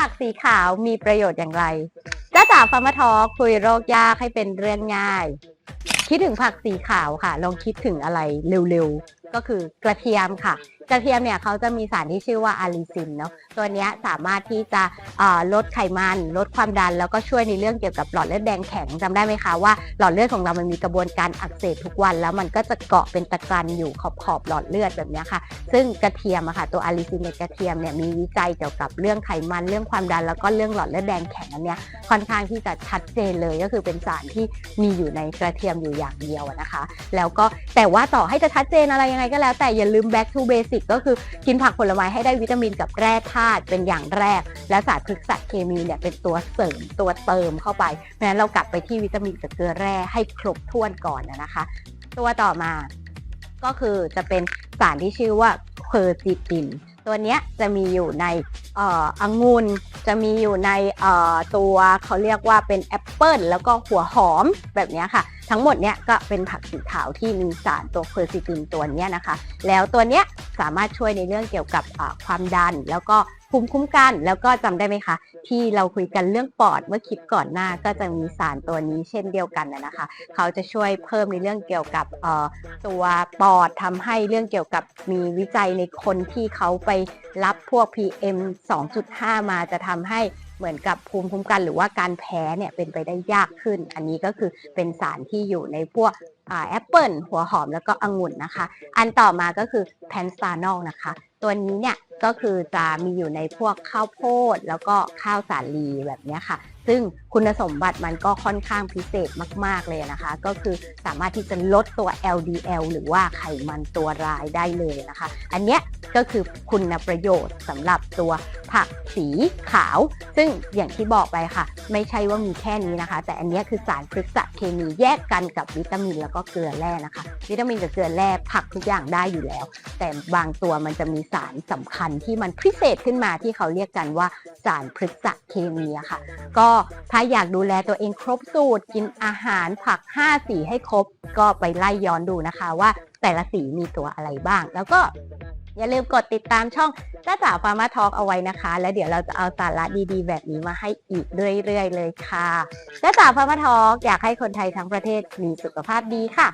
ผักสีขาวมีประโยชน์อย่างไรจ้าจ๋าฟาร์มาทอคุยโรคยากให้เป็นเรื่องง่าย คิดถึงผักสีขาวค่ะ ลองคิดถึงอะไรเร็วๆ ก็คือกระเทียมค่ะ กระเทียมเนี่ยเขาจะมีสารที่ชื่อว่าอาลิซินเนาะตัวนี้สามารถที่จะลดไขมัน ลดความดัน แล้วก็ช่วยในเรื่องเกี่ยวกับหลอดเลือดแดงแข็งจำได้ไหมคะว่าหลอดเลือดของเรามันมีกระบวนการอักเสบทุกวัน แล้วมันก็จะเกาะเป็นตะกรันอยู่ขอบขอบหลอดเลือดแบบนี้ค่ะ ซึ่งกระเทียมอะค่ะตัวอาลิซินในกระเทียมเนี่ยมีวิจัยเกี่ยวกับเรื่องไขมันเรื่องความดัน แล้วก็เรื่องหลอดเลือดแดงแข็งอันเนี้ยค่อนข้างที่จะชัดเจนเลยก็คือเป็นสารที่มีอยู่ในกระเทียมอยู่อย่างเดียวนะคะ แล้วก็แต่ว่าต่อให้จะชัดเจนอะไรยังังไงก็แล้วแต่อย่าลืม back to basic ก็คือกินผักผลไม้ให้ได้วิตามินกับแร่ธาตุเป็นอย่างแรก และสารพฤกษเคมีเนี่ยเป็นตัวเสริมตัวเติมเข้าไปเพราะฉะนั้นเรากลับไปที่วิตามินกับเกลือแร่ให้ครบถ้วนก่อนนะคะ ตัวต่อมาก็คือจะเป็นสารที่ชื่อว่าเพอร์จิตินตัวเนี้ยจะมีอยู่ในอองุ่นจะมีอยู่ในตัวเขาเรียกว่าเป็นแอปเปิลแล้วก็หัวหอมแบบนี้ค่ะ ทั้งหมดเนี้ยก็เป็นผักสีขาวที่มีสารตัวเพอร์ซิตินตัวเนี้ยนะคะ แล้วตัวเนี้ยสามารถช่วยในเรื่องเกี่ยวกับความดัน แล้วก็ภูมิคุ้มกัน แล้วก็จำได้ไหมคะ ที่เราคุยกันเรื่องปอดเมื่อคลิปก่อนหน้าก็จะมีสารตัวนี้เช่นเดียวกันนะคะ เขาจะช่วยเพิ่มในเรื่องเกี่ยวกับตัวปอดทำให้เรื่องเกี่ยวกับมีวิจัยในคนที่เขาไปรับพวก PM 2.5 มาจะทำให้ เหมือนกับภูมิคุ้มกันหรือว่าการแพ้เนี่ยเป็นไปได้ยากขึ้น อันนี้ก็คือเป็นสารที่อยู่ในพวกแอปเปิลหัวหอมแล้วก็องุ่นนะคะ อันต่อมาก็คือแพนสตานอลนะคะ ตัวนี้เนี่ย ก็คือจะมีอยู่ในพวกข้าวโพด แล้วก็ข้าวสาลีแบบนี้ค่ะ ซึ่งคุณสมบัติมันก็ค่อนข้างพิเศษมาก ๆ เลยนะคะ ก็คือสามารถที่จะลดตัว LDL หรือว่าไขมันตัวร้ายได้เลยนะคะ อันเนี้ยก็คือคุณประโยชน์สำหรับตัวผักสีขาว ซึ่งอย่างที่บอกไปค่ะ ไม่ใช่ว่ามีแค่นี้นะคะ แต่อันเนี้ยคือสารพฤกษเคมีแยกกันกับวิตามินแล้วก็เกลือแร่นะคะ วิตามินกับเกลือแร่ผักทุกอย่างได้อยู่แล้ว แต่บางตัวมันจะมีสารสำคัญที่มันพิเศษขึ้นมาที่เขาเรียกกันว่าสารพฤกษเคมีค่ะ ก็ถ้าอยากดูแลตัวเองครบสูตร กินอาหารผัก 5 สีให้ครบ ก็ไปไล่ย้อนดูนะคะว่าแต่ละสีมีตัวอะไรบ้าง แล้วก็อย่าลืมกดติดตามช่องจ้าจ๋าฟาร์มาทอล์กเอาไว้นะคะ แล้วเดี๋ยวเราจะเอาสาระดีๆ แบบนี้มาให้อีกเรื่อยๆเลยค่ะจ้าจ๋าฟาร์มาทอล์กอยากให้คนไทยทั้งประเทศมีสุขภาพดีค่ะ